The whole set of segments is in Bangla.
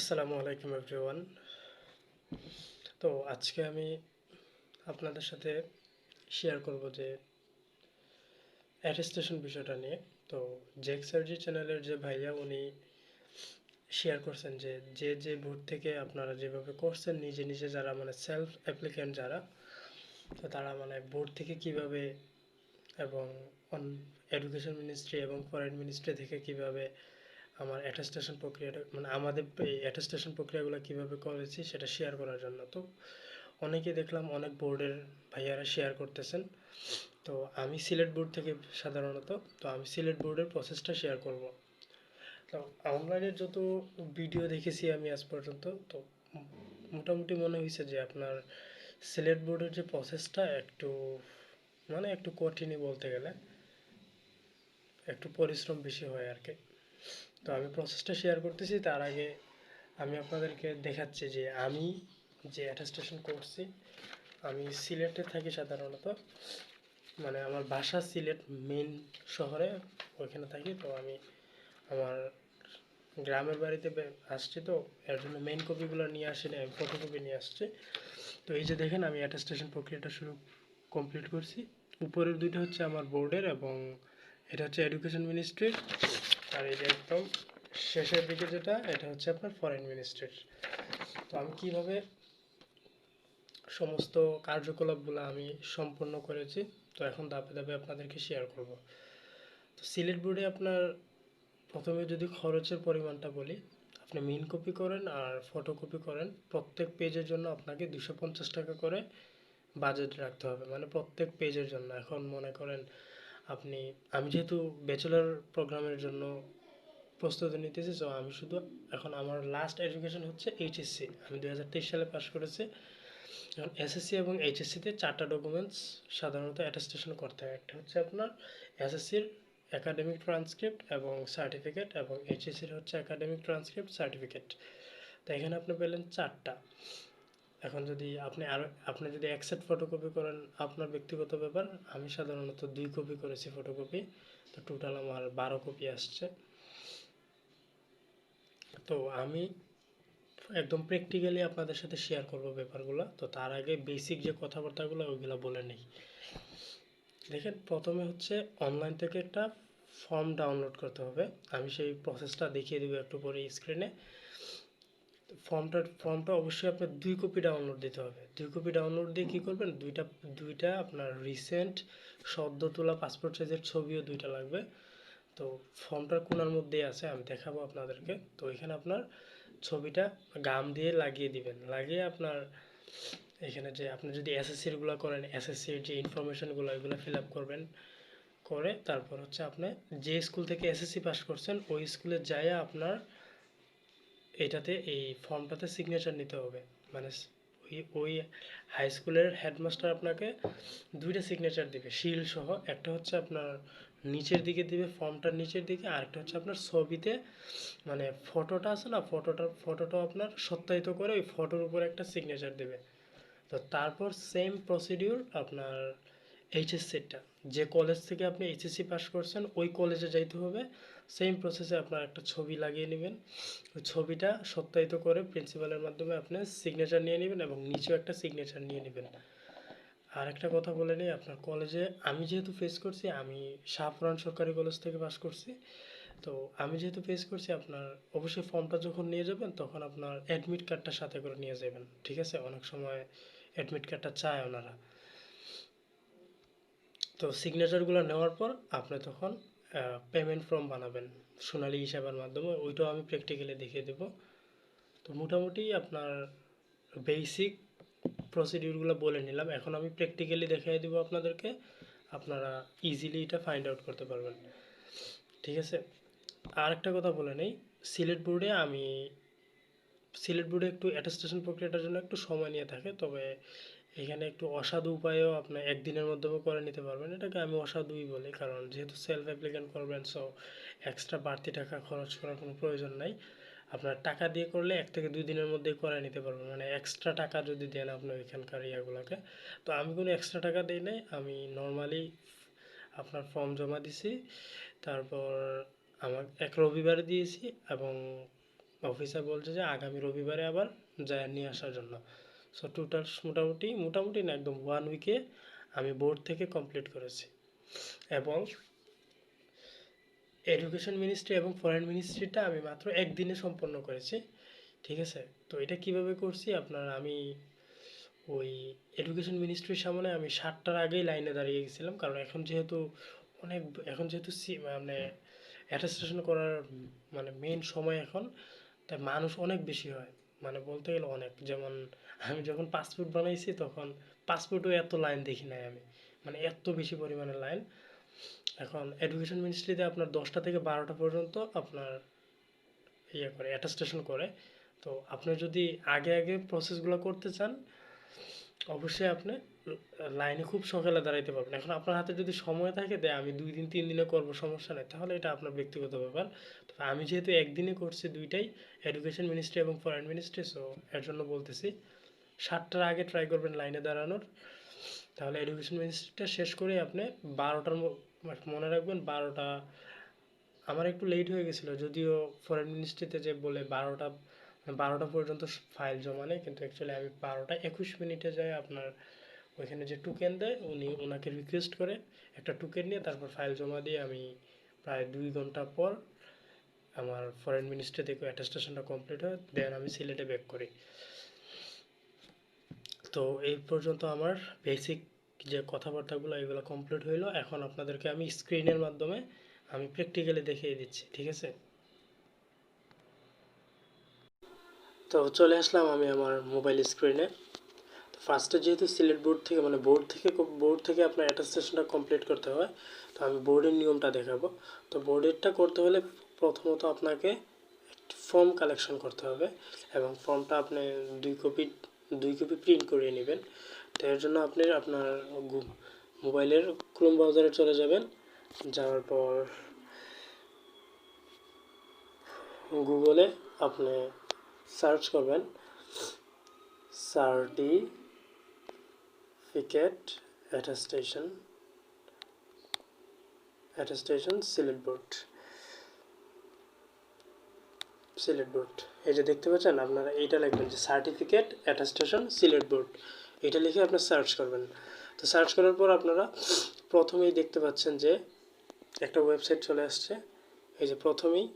আসসালামু আলাইকুম এভরিওয়ান তো আজকে আমি আপনাদের সাথে শেয়ার করব যে অ্যাটেস্টেশন বিষয়টা নিয়ে। তো জেক সার্জি চ্যানেলের যে ভাইয়া, উনি শেয়ার করছেন যে যে যে বোর্ড থেকে আপনারা যেভাবে করছেন, নিজে নিজে যারা মানে সেলফ অ্যাপ্লিক্যান্ট যারা, তো তারা মানে বোর্ড থেকে কীভাবে এবং অন এডুকেশন মিনিস্ট্রি এবং ফরেন মিনিস্ট্রি থেকে কীভাবে আমার অ্যাটেস্টেশন প্রক্রিয়াটা মানে আমাদের এই অ্যাটেস্টেশন প্রক্রিয়াগুলো কীভাবে করেছি সেটা শেয়ার করার জন্য। তো অনেকে দেখলাম অনেক বোর্ডের ভাইয়ারা শেয়ার করতেছেন। তো আমি সিলেট বোর্ড থেকে সাধারণত, তো আমি সিলেট বোর্ডের প্রসেসটা শেয়ার করব। তো অনলাইনের যত ভিডিও দেখেছি আমি আজ পর্যন্ত, তো মোটামুটি মনে হয়েছে যে আপনার সিলেট বোর্ডের যে প্রসেসটা একটু মানে একটু কঠিনই বলতে গেলে, একটু পরিশ্রম বেশি হয় আর কি তো আমি প্রসেসটা শেয়ার করতেছি, তার আগে আমি আপনাদেরকে দেখাচ্ছি যে আমি যে অ্যাটাস্টেশন করছি, আমি সিলেটে থাকি সাধারণত মানে আমার বাসা সিলেট মেন শহরে, ওইখানে থাকি, তো আমি আমার গ্রামের বাড়িতে আসছি তো, এর জন্য মেন কপিগুলো নিয়ে আসি না ফটোকপি নিয়ে আসছি। তো এই যে দেখেন, আমি অ্যাটাস্টেশন প্রক্রিয়াটা শুরু কমপ্লিট করছি। উপরের দুইটা হচ্ছে আমার বোর্ডের এবং এটা হচ্ছে এডুকেশন মিনিস্ট্রির আর এই যে একদম শেষের দিকে যেটা, এটা হচ্ছে আপনার ফরেন মিনিস্ট্রির তো আমি কীভাবে সমস্ত কার্যকলাপগুলো আমি সম্পূর্ণ করেছি, তো এখন ধাপে ধাপে আপনাদেরকে শেয়ার করব। তো সিলেট বোর্ডে আপনার প্রথমে যদি খরচের পরিমাণটা বলি, আপনি মিন কপি করেন আর ফটোকপি করেন, প্রত্যেক পেজের জন্য আপনাকে দুশো টাকা করে বাজেট রাখতে হবে। মানে প্রত্যেক পেজের জন্য। এখন মনে করেন আপনি, আমি যেহেতু ব্যাচেলর প্রোগ্রামের জন্য প্রস্তুতি নিতেছি সো আমি শুধু এখন আমার লাস্ট এডুকেশন হচ্ছে এইচএসসি আমি দু হাজার তেইশ সালে পাশ করেছি। এখন এসএসসি এবং এইচএসসিতে চারটা ডকুমেন্টস সাধারণত অ্যাটাস্টেশন করতে হয়। একটা হচ্ছে আপনার এসএসসির একাডেমিক ট্রান্সক্রিপ্ট এবং সার্টিফিকেট এবং এইচএসসির হচ্ছে একাডেমিক ট্রান্সক্রিপ্ট সার্টিফিকেট তো এখানে আপনি পেলেন চারটা। এখন যদি আপনি আরও আপনি যদি এক সেট ফটোকপি করেন, আপনার ব্যক্তিগত ব্যাপার, আমি সাধারণত দুই কপি করেছি ফটোকপি তো টোটাল আমার বারো কপি আসছে। তো আমি একদম প্র্যাকটিক্যালি আপনাদের সাথে শেয়ার করব ব্যাপারগুলো, তো তার আগে বেসিক যে কথাবার্তাগুলো, ওইগুলো বলে নেই। দেখেন, প্রথমে হচ্ছে অনলাইন থেকে একটা ফর্ম ডাউনলোড করতে হবে। আমি সেই প্রসেসটা দেখিয়ে দেবো একটু পরে স্ক্রিনে ফর্মটা ফর্মটা অবশ্যই আপনার দুই কপি ডাউনলোড দিতে হবে। দুই কপি ডাউনলোড দিয়ে কী করবেন? দুইটা দুইটা আপনার রিসেন্ট সদ্য তোলা পাসপোর্ট সাইজের ছবিও দুইটা লাগবে। তো ফর্মটার কোনার মধ্যেই আছে, আমি দেখাবো আপনাদেরকে। তো এখানে আপনার ছবিটা গাম দিয়ে লাগিয়ে দিবেন। লাগিয়ে আপনার এখানে যে আপনি যদি এসএসসিরগুলো করেন এসএসসির যে ইনফরমেশনগুলো এগুলো ফিল আপ করবেন, করে তারপর হচ্ছে আপনি যে স্কুল থেকে এসএসসি পাস করছেন, ওই স্কুলে যাইয়া আপনার এটাতে এই ফর্মটাতে সিগনেচার নিতে হবে। মানে ওই ওই হাই স্কুলের হেডমাস্টার আপনাকে দুইটা সিগনেচার দিবে শিল সহ। একটা হচ্ছে আপনার নিচের দিকে দিবে ফর্মটার নিচের দিকে আরেকটা হচ্ছে আপনার ছবিতে মানে ফটোটা আছে না ফটোটা ফটোটা আপনার সত্যায়িত করে ওই ফটোর উপরে একটা সিগনেচার দেবে। তো তারপর সেম প্রসিডিউর আপনার এইচএসসিটা যে কলেজ থেকে আপনি এইচএসসি পাস করছেন, ওই কলেজে যাইতে হবে। সেম প্রসেসে আপনার একটা ছবি লাগিয়ে নেবেন। ছবিটা সত্যায়িত করে প্রিন্সিপালের মাধ্যমে আপনি সিগনেচার নিয়ে নেবেন এবং নিচেও একটা সিগনেচার নিয়ে নেবেন। আর একটা কথা বলে নিই, আপনার কলেজে আমি যেহেতু ফেস করছি, আমি শাহপুরান সরকারি কলেজ থেকে পাস করছি। তো আমি যেহেতু ফেস করছি, আপনার অবশ্যই ফর্মটা যখন নিয়ে যাবেন, তখন আপনার অ্যাডমিট কার্ডটা সাথে করে নিয়ে যাবেন। ঠিক আছে? অনেক সময় অ্যাডমিট কার্ডটা চায় ওনারা। তো সিগনেচারগুলো নেওয়ার পর আপনি তখন পেমেন্ট ফর্ম বানাবেন সোনালী হিসাবের মাধ্যমে, ওইটাও আমি প্র্যাকটিক্যালি দেখিয়ে দেবো। তো মোটামুটি আপনার বেসিক প্রসিডিউরগুলো বলে নিলাম। এখন আমি প্র্যাকটিক্যালি দেখিয়ে দেবো আপনাদেরকে, আপনারা ইজিলি এটা ফাইন্ড আউট করতে পারবেন। ঠিক আছে? আর একটা কথা বলে নেই, সিলেট বোর্ডে আমি, সিলেট বোর্ডে একটু অ্যাটাস্টেশন প্রক্রিয়াটার জন্য একটু সময় নিয়ে থাকে, তবে এখানে একটু অসাধু উপায়েও আপনি একদিনের মাধ্যমে করে নিতে পারবেন। এটাকে আমি অসাধুই বলি, কারণ যেহেতু সেলফ অ্যাপ্লিকেন্ট করবেন সো এক্সট্রা বাড়তি টাকা খরচ করার কোনো প্রয়োজন নাই। আপনার টাকা দিয়ে করলে এক থেকে দুই দিনের মধ্যেই করে নিতে পারবেন মানে এক্সট্রা টাকা যদি দেন আপনি এখানকার ইয়াগুলোকে। তো আমি কোনো এক্সট্রা টাকা দিই নাই, আমি নর্মালি আপনার ফর্ম জমা দিছি, তারপর আমার এক রবিবারে দিয়েছি এবং অফিসার বলছে যে আগামী রবিবারে আবার যায় নিয়ে আসার জন্য। সো টোটাল মোটামুটি মোটামুটি না, একদম ওয়ান উইকে আমি বোর্ড থেকে কমপ্লিট করেছি। এবং এডুকেশন মিনিস্ট্রি এবং ফরেন মিনিস্ট্রিটা আমি মাত্র একদিনে সম্পন্ন করেছি। ঠিক আছে? তো এটা কীভাবে করছি? আপনার আমি ওই এডুকেশন মিনিস্ট্রির সামনে আমি সাতটার আগেই লাইনে দাঁড়িয়ে গেছিলাম। কারণ এখন যেহেতু অনেক, এখন যেহেতু মানে অ্যাটেস্টেশন করার মানে মেন সময় এখন, তাই মানুষ অনেক বেশি হয়। মানে বলতে গেলে অনেক। যেমন আমি যখন পাসপোর্ট বানাইছি তখন পাসপোর্টও এত লাইন দেখি নাই আমি। মানে এত বেশি পরিমাণে লাইন এখন এডুকেশন মিনিস্ট্রিতে আপনার দশটা থেকে বারোটা পর্যন্ত আপনার ইয়ে করে অ্যাটেস্টেশন করে। তো আপনি যদি আগে আগে প্রসেসগুলো করতে চান, অবশ্যই আপনি লাইনে খুব সকালে দাঁড়াইতে পারবেন। এখন আপনার হাতে যদি সময় থাকে দেয় আমি দুই দিন, তিন দিনে করব, সমস্যা নেই। তাহলে এটা আপনার ব্যক্তিগত ব্যাপার। তবে আমি যেহেতু একদিনে করছি দুইটাই এডুকেশন মিনিস্ট্রি এবং ফরেন মিনিস্ট্রি সো এর জন্য বলতেছি সাতটার আগে ট্রাই করবেন লাইনে দাঁড়ানোর। তাহলে এডুকেশন মিনিস্ট্রিটা শেষ করে আপনি বারোটার মনে রাখবেন বারোটা, আমার একটু লেট হয়ে গেছিল, যদিও ফরেন মিনিস্ট্রিতে যে বলে বারোটা বারোটা পর্যন্ত ফাইল জমা নেই, কিন্তু অ্যাকচুয়ালি আমি বারোটা একুশ মিনিটে যাই আপনার ওইখানে যে টুকেন দেয়, উনি ওনাকে রিকোয়েস্ট করে একটা টুকেন নিয়ে তারপর ফাইল জমা দিয়ে আমি প্রায় দুই ঘণ্টা পর আমার ফরেন মিনিস্ট্রি থেকে অ্যাটেস্টেশনটা কমপ্লিট হয় দেন আমি সিলেটে ব্যাক করি। তো এই পর্যন্ত আমার বেসিক যে কথাবার্তাগুলো, এগুলো কমপ্লিট হইল। এখন আপনাদেরকে আমি স্ক্রিনের মাধ্যমে আমি প্র্যাকটিক্যালি দেখিয়ে দিচ্ছি, ঠিক আছে? তো চলে আসলাম আমি আমার মোবাইল স্ক্রিনে তো ফার্স্টে যেহেতু সিলেট বোর্ড থেকে মানে বোর্ড থেকে বোর্ড থেকে আপনার অ্যাটাস্টেশনটা কমপ্লিট করতে হয় তো আমি বোর্ডের নিয়মটা দেখাবো। তো বোর্ডেরটা করতে হলে প্রথমত আপনাকে ফর্ম কালেকশন করতে হবে এবং ফর্মটা আপনি দুই কপি দুই কপি প্রিন্ট করিয়ে নেবেন। তো জন্য আপনি আপনার মোবাইলের ক্রোম ব্রাউজারে চলে যাবেন। যাওয়ার পর গুগলে আপনি সার্চ করবেন। Certificate attestation attestation Sylhet board Sylhet board. এই যে দেখতে পাচ্ছেন, আপনারা এইটা লিখবেন যে সার্টিফিকেট অ্যাটাস্টেশন সিলেট বোর্ড। এটা লিখে আপনি সার্চ করবেন। তো সার্চ করার পর আপনারা প্রথমেই দেখতে পাচ্ছেন যে একটা ওয়েবসাইট চলে আসছে। এই যে প্রথমেই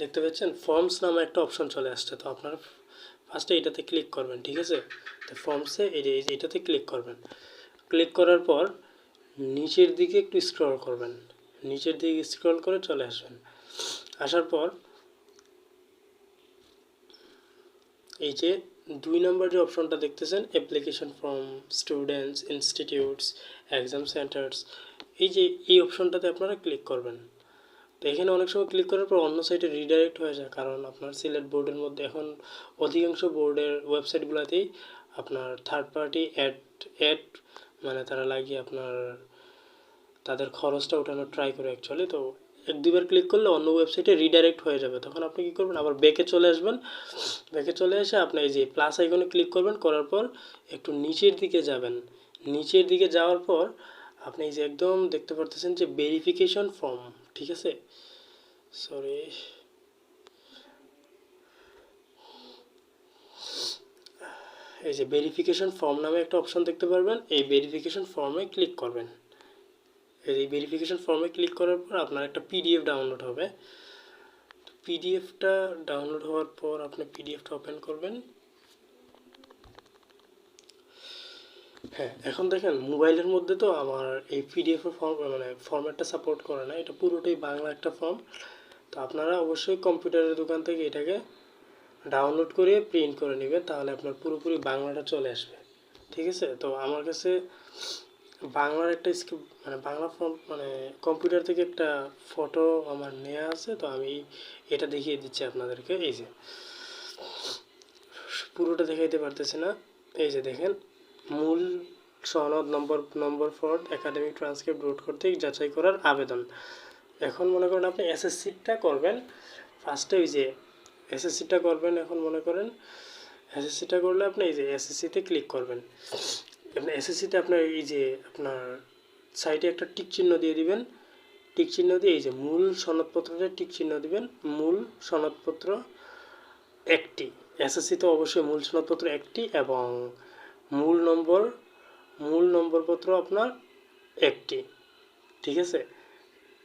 দেখতে পাচ্ছেন ফর্মস নামে একটা অপশন চলে আসছে। তো আপনারা ফার্স্টে এটাতে ক্লিক করবেন, ঠিক আছে? তো ফর্মসে এই যে এই যে এটাতে ক্লিক করবেন। ক্লিক করার পর নিচের দিকে একটু স্ক্রল করবেন। নিচের দিকে স্ক্রল করে চলে আসবেন। আসার পর এই যে দুই নম্বর যে অপশনটা দেখতেছেন application form students institutes exam centres এই যে এই অপশনটাতে আপনারা ক্লিক করবেন। তো এখানে অনেক সময় ক্লিক করার পর অন্য সাইটে রিডাইরেক্ট হয়ে যায়, কারণ আপনার সিলেট বোর্ডের মধ্যে এখন অধিকাংশ বোর্ডের ওয়েবসাইটগুলোতেই আপনার থার্ড পার্টি অ্যাড অ্যাড মানে তারা লাগিয়ে আপনার তাদের খরচটা ওঠানোর ট্রাই করে অ্যাকচুয়ালি তো এক দুবার ক্লিক করলে অন্য ওয়েবসাইটে রিডাইরেক্ট হয়ে যাবে। তখন আপনি কী করবেন? আবার ব্যাকে চলে আসবেন। ব্যাকে চলে এসে আপনি এই যে প্লাস আইকনে ক্লিক করবেন, করার পর একটু নিচের দিকে যাবেন। নিচের দিকে যাওয়ার পর আপনি এই যে একদম দেখতে পারতেছেন যে ভেরিফিকেশন ফর্ম ঠিক আছে? সরি এই যে ভেরিফিকেশন ফর্ম নামে একটা অপশন দেখতে পারবেন। এই ভেরিফিকেশন ফর্মে ক্লিক করবেন। এই ভেরিফিকেশন ফর্মে ক্লিক করার পর আপনার একটা পিডিএফ ডাউনলোড হবে। তো পিডিএফটা ডাউনলোড হওয়ার পর আপনি পিডিএফটা ওপেন করবেন। হ্যাঁ এখন দেখেন মোবাইলের মধ্যে তো আমার এই পিডিএফ ফর্ম মানে ফর্ম্যাটটা সাপোর্ট করে না। এটা পুরোটাই বাংলা একটা ফর্ম তো আপনারা অবশ্যই কম্পিউটারের দোকান থেকে এটাকে ডাউনলোড করে প্রিন্ট করে নেবেন, তাহলে আপনার পুরোপুরি বাংলাটা চলে আসবে। ঠিক আছে? তো আমার কাছে বাংলার একটা স্ক্রিপ্ট মানে বাংলা ফর্ম মানে কম্পিউটার থেকে একটা ফটো আমার নেওয়া আছে, তো আমি এটা দেখিয়ে দিচ্ছি আপনাদেরকে, এই যে। পুরোটা দেখাইতে পারতেছি না, এই যে দেখেন, মূল সনদ, number number for academic transcript road কর্তৃক যাচাই করার আবেদন। এখন মনে করেন আপনি এসএসসিটা করবেন ফার্স্টে ওই যে এসএসসিটা করবেন, এখন মনে করেন এসএসসিটা করলে আপনি এই যে এসএসসিতে ক্লিক করবেন। আপনার এসএসসিতে আপনার এই যে আপনার সাইডে একটা টিক চিহ্ন দিয়ে দিবেন। টিক চিহ্ন দিয়ে এই যে মূল সনদপত্রটা টিক চিহ্ন দিবেন। মূল সনদপত্র একটি। এসএসসি তো অবশ্যই মূল সনদপত্র একটি এবং মূল নম্বর, মূল নম্বরপত্র আপনার একটি। ঠিক আছে?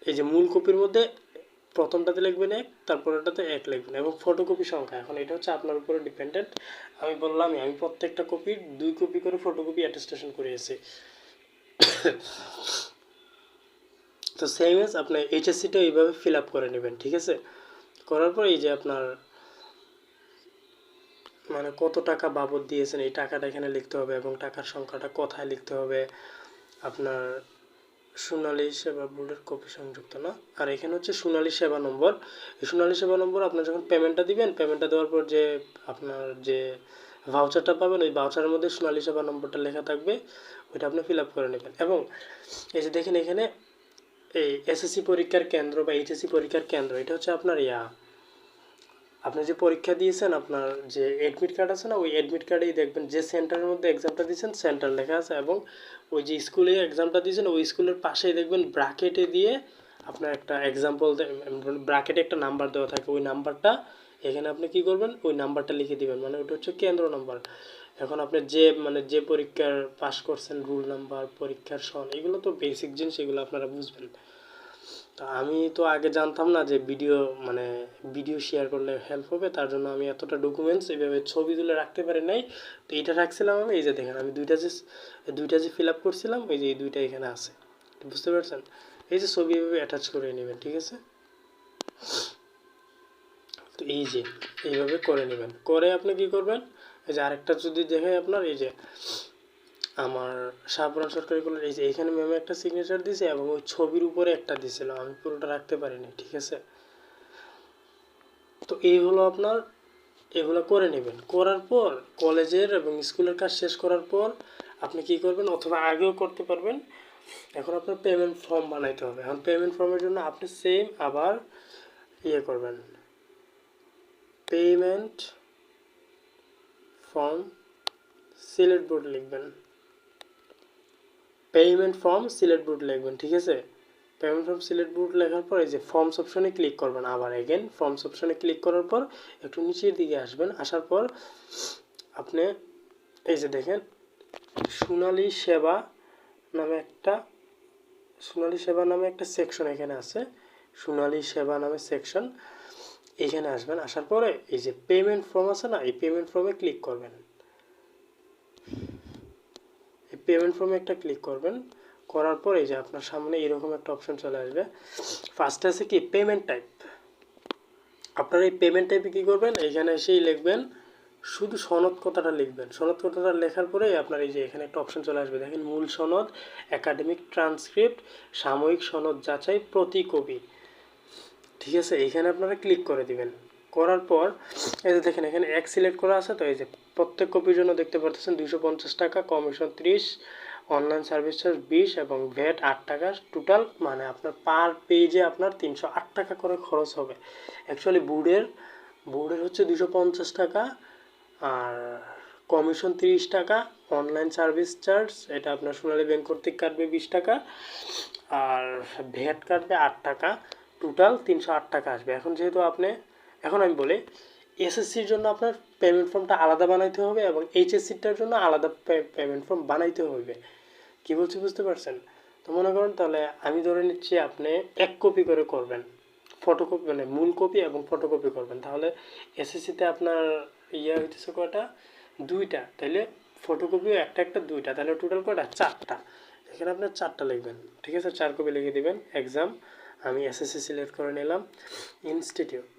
এই যে মূল কপির মধ্যে প্রথমটাতে লিখবেন এক, তারপরেরটাতে এক লিখবেন এবং ফটোকপি সংখ্যা। এখন এটা হচ্ছে আপনার উপরে ডিপেন্ডেন্ট আমি বললামই আমি প্রত্যেকটা কপির দুই কপি করে ফটোকপি অ্যাটেস্টেশন করিয়েছি। তো সেম এজ আপনার এইচএসসিটা এইভাবে ফিল আপ করে নেবেন, ঠিক আছে? করার পর এই যে আপনার মানে কত টাকা বাবদ দিয়েছেন, এই টাকাটা এখানে লিখতে হবে এবং টাকার সংখ্যাটা কোথায় লিখতে হবে, আপনার সোনালী সেবা বোর্ডের কপি সংযুক্ত, না? আর এখানে হচ্ছে সোনালী সেবা নম্বর। এই সোনালী সেবা নম্বর আপনার যখন পেমেন্টটা দিবেন পেমেন্টটা দেওয়ার পর যে আপনার যে ভাউচারটা পাবেন, ওই ভাউচারের মধ্যে সোনালী সেবা নম্বরটা লেখা থাকবে, ওইটা আপনি ফিল আপ করে নেবেন। এবং এই যে দেখেন এখানে এই এসএসসি পরীক্ষার কেন্দ্র বা এইচএসসি পরীক্ষার কেন্দ্র, এটা হচ্ছে আপনার ইয়া আপনি যে পরীক্ষা দিয়েছেন, আপনার যে অ্যাডমিট কার্ড আছে না, ওই অ্যাডমিট কার্ডেই দেখবেন যে সেন্টারের মধ্যে এক্সামটা দিয়েছেন সেন্টার লেখা আছে এবং ওই যে স্কুলে এক্সামটা দিয়েছেন, ওই স্কুলের পাশেই দেখবেন ব্র্যাকেটে দিয়ে আপনার একটা এক্সাম্পল ব্র্যাকেটে একটা নাম্বার দেওয়া থাকে। ওই নাম্বারটা এখানে আপনি কি করবেন? ওই নাম্বারটা লিখে দিবেন। মানে ওটা হচ্ছে কেন্দ্র নাম্বার এখন আপনি যে মানে যে পরীক্ষার পাস করছেন রুল নাম্বার পরীক্ষার সন, এগুলো তো বেসিক জিনিস, এগুলো আপনারা বুঝবেন। তা আমি তো আগে জানতাম না যে ভিডিও মানে ভিডিও শেয়ার করলে হেল্প হবে, তার জন্য আমি এতটা ডকুমেন্টস এইভাবে ছবি তুলে রাখতে পারি নাই। তো এইটা রাখছিলাম আমি, এই যে দেখেন, আমি দুইটা যে দুইটা যে ফিল আপ করছিলাম, এই যে এই দুইটা এখানে আছে। বুঝতে পারছেন? এই যে ছবি এভাবে অ্যাটাচ করে নেবেন, ঠিক আছে? তো এই যে, এইভাবে করে নেবেন। করে আপনি কি করবেন? এই যে আরেকটা যদি দেখে আপনার, এই যে আমার শাহপুরান সরকারি কলেজ এই যে এখানে ম্যামে একটা সিগনেচার দিয়েছে এবং ওই ছবির উপরে একটা দিয়েছিল আমি পুরোটা রাখতে পারিনি, ঠিক আছে? তো এই হলো আপনার, এগুলো করে নেবেন। করার পর কলেজের এবং স্কুলের কাজ শেষ করার পর আপনি কি করবেন? অথবা আগেও করতে পারবেন। এখন আপনার পেমেন্ট ফর্ম বানাইতে হবে। এখন পেমেন্ট ফর্মের জন্য আপনি সেম আবার ইয়ে করবেন। পেমেন্ট ফর্ম সিলেট বোর্ড লিখবেন। পেমেন্ট ফর্ম সিলেট বোর্ড লিখবেন, ঠিক আছে? পেমেন্ট ফর্ম সিলেট বোর্ড লেখার পর এই যে ফর্মস অপশনে ক্লিক করবেন আবার এগেন ফর্মস অপশনে ক্লিক করার পর একটু নিচের দিকে আসবেন, আসার পর আপনি এই যে দেখেন, সোনালী সেবা নামে একটা, সোনালী সেবা নামে একটা সেকশন এখানে আছে, সোনালী সেবা নামে সেকশন এখানে আসবেন, আসার পরে এই যে পেমেন্ট ফর্ম আছে না, এই পেমেন্ট ফর্মে ক্লিক করবেন। পেমেন্ট ফর্মে একটা ক্লিক করবেন। করার পরে এই যে আপনার সামনে এরকম একটা অপশন চলে আসবে। ফার্স্টে আছে কি? পেমেন্ট টাইপ আপনার এই পেমেন্ট টাইপে কী করবেন? এখানে এসেই লিখবেন, শুধু সনদ কথাটা লিখবেন। সনদ কথাটা লেখার পরে আপনার এই যে এখানে একটা অপশন চলে আসবে। দেখেন, মূল সনদ একাডেমিক ট্রান্সক্রিপ্ট সাময়িক সনদ যাচাই, প্রতি কবি ঠিক আছে? এখানে আপনারা ক্লিক করে দিবেন। করার পর, এই যে দেখেন, এখানে এক সিলেক্ট করা আছে, তো এই যে প্রত্যেক কপির জন্য দেখতে পাচ্ছেন দুশো পঞ্চাশ টাকা কমিশন ত্রিশ অনলাইন সার্ভিস চার্জ বিশ এবং ভ্যাট আট টাকা। টোটাল মানে আপনার পার পেজে আপনার তিনশো আট টাকা করে খরচ হবে। অ্যাকচুয়ালি বোর্ডের বোর্ডের হচ্ছে দুশো পঞ্চাশ টাকা আর কমিশন তিরিশ টাকা অনলাইন সার্ভিস চার্জ এটা আপনার সোনালী ব্যাংক কর্তৃক কাটবে বিশ টাকা আর ভ্যাট কাটবে আট টাকা। টোটাল তিনশো আট টাকা আসবে। এখন যেহেতু আপনি, এখন আমি বলি এসএসসির জন্য আপনার পেমেন্ট ফর্মটা আলাদা বানাইতে হবে এবং এইচএসসিটার জন্য আলাদা পেমেন্ট ফর্ম বানাইতে হবে কী বলছি বুঝতে পারছেন? তো মনে করেন তাহলে আমি ধরে নিচ্ছি আপনি এক কপি করে করবেন। ফটোকপি মানে মূল কপি এবং ফটোকপি করবেন। তাহলে এসএসসিতে আপনার ইয়ে হইতেছে কয়টা? দুইটা। তাহলে ফটোকপিও একটা একটা, দুইটা। তাহলে টোটাল কটা চারটা। এখানে আপনার চারটা লিখবেন। ঠিক আছে? চার কপি লিখে দিবেন। এক্সাম আমি এসএসসি সিলেক্ট করে নিলাম। ইনস্টিটিউট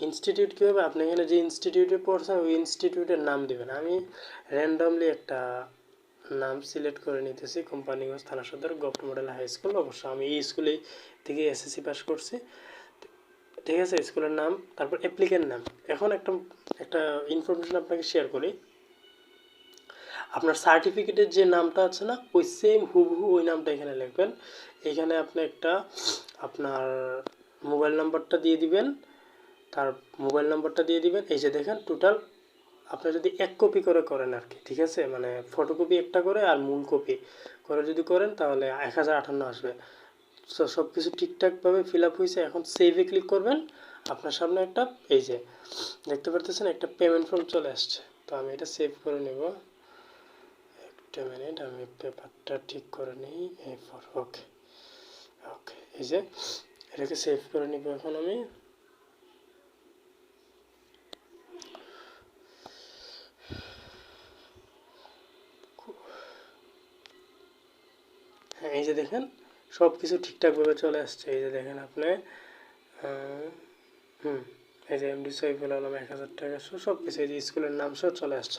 ইনস্টিটিউট কী হবে আপনি এখানে যে ইনস্টিটিউটে পড়ছেন, ওই ইনস্টিটিউটের নাম দেবেন। আমি র্যান্ডমলি একটা নাম সিলেক্ট করে নিতেছি, কোম্পানিগঞ্জ থানা সদর গভর্নমেন্ট মডেল হাই স্কুল। অবশ্য আমি এই স্কুলে থেকে এসএসসি পাস করছি। ঠিক আছে, স্কুলের নাম, তারপর অ্যাপ্লিকেন্ট নাম। এখন একটা একটা ইনফরমেশন আপনাকে শেয়ার করি। আপনার সার্টিফিকেটের যে নামটা আছে না, ওই সেম হুবহু ওই নামটা এখানে লিখবেন। এখানে আপনি একটা আপনার মোবাইল নাম্বারটা দিয়ে দিবেন। তার মোবাইল নাম্বারটা দিয়ে দিবেন। এই যে দেখেন টোটাল আপনি যদি এক কপি করে করেন আর কি ঠিক আছে? মানে ফটোকপি একটা করে আর মূল কপি করে যদি করেন, তাহলে এক হাজার আটান্ন আসবে। সো সব কিছু ঠিকঠাকভাবে ফিল আপ হয়েছে। এখন সেভে ক্লিক করবেন। আপনার সামনে একটা, এই যে, দেখতে পারতেছেন, একটা পেমেন্ট ফর্ম চলে আসছে। তো আমি এটা সেভ করে নেব। একটা মিনিট আমি পেপারটা ঠিক করে নিই। এই ফর ওকে ওকে এই যে, এটাকে সেভ করে নিব এখন আমি হ্যাঁ এই যে দেখেন সব কিছু ঠিকঠাকভাবে চলে আসছে। এই যে দেখেন আপনি হুম, এই যে এমডি সাইফুল আলম এক হাজার টাকা সহ সব কিছু এই যে স্কুলের নাম সহ চলে আসছে।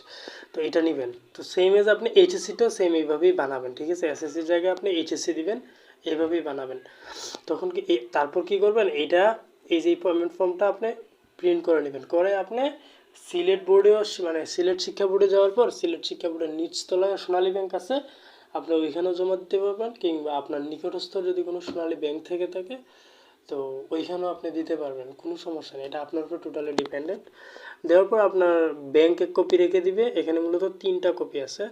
তো এটা নেবেন। তো সেম এজ আপনি এইচএসসিটাও সেম এইভাবেই বানাবেন, ঠিক আছে? এসএসসির জায়গায় আপনি এইচএসসি দিবেন, এইভাবেই বানাবেন। তখন কি তারপর কি করবেন? এইটা, এই যে পেমেন্ট ফর্মটা আপনি প্রিন্ট করে নেবেন। করে আপনি সিলেট বোর্ডেও মানে সিলেট শিক্ষা বোর্ডে যাওয়ার পর, সিলেট শিক্ষা বোর্ডের নিচতলায় সোনালী ব্যাংক আছে। আপনি ওইখানেও জমা দিতে পারবেন কিংবা আপনার নিকটস্থ যদি কোনো সোনালী ব্যাংক থেকে থাকে, তো ওইখানেও আপনি দিতে পারবেন, কোনো সমস্যা নেই। এটা আপনার উপর টোটালি ডিপেন্ডেন্ট দেওয়ার পর আপনার ব্যাংক এক কপি রেখে দিবে। এখানে মূলত তিনটা কপি আছে।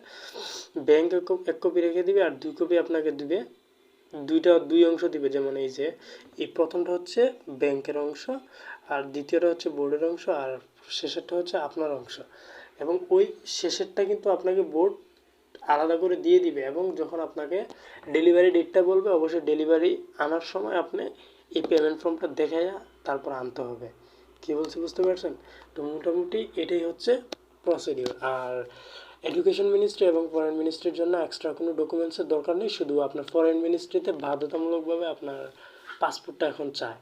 ব্যাংক এক কপি রেখে দিবে আর দুই কপি আপনাকে দিবে। দুইটা, দুই অংশ দিবে, যেমন এই যে, এই প্রথমটা হচ্ছে ব্যাংকের অংশ আর দ্বিতীয়টা হচ্ছে বোর্ডের অংশ আর শেষেরটা হচ্ছে আপনার অংশ। এবং ওই শেষেরটা কিন্তু আপনাকে বোর্ড আলাদা করে দিয়ে দিবে এবং যখন আপনাকে ডেলিভারি ডেটটা বলবে, অবশ্যই ডেলিভারি আনার সময় আপনি এই পেমেন্ট ফর্মটা দেখাইয়া তারপর আনতে হবে। কি বলছি বুঝতে পারছেন? তো মোটামুটি এটাই হচ্ছে প্রসিডিওর আর এডুকেশন মিনিস্ট্রি এবং ফরেন মিনিস্ট্রির জন্য এক্সট্রা কোনো ডকুমেন্টসের দরকার নেই, শুধু আপনার ফরেন মিনিস্ট্রিতে বাধ্যতামূলকভাবে আপনার পাসপোর্টটা এখন চায়।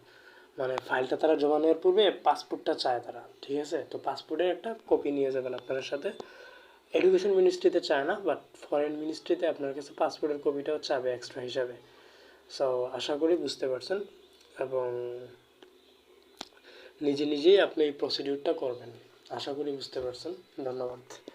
মানে ফাইলটা তারা জমা নেওয়ার পূর্বে পাসপোর্টটা চায় তারা, ঠিক আছে? তো পাসপোর্টের একটা কপি নিয়ে যাবেন আপনার সাথে। এডুকেশন মিনিস্ট্রিতে চায় না বাট ফরেন মিনিস্ট্রিতে আপনার কাছে পাসপোর্টের কপিটাও চাবে এক্সট্রা হিসাবে। সো আশা করি বুঝতে পারছেন এবং নিজে নিজেই আপনি এই প্রসিডিউরটা করবেন। আশা করি বুঝতে পারছেন। ধন্যবাদ।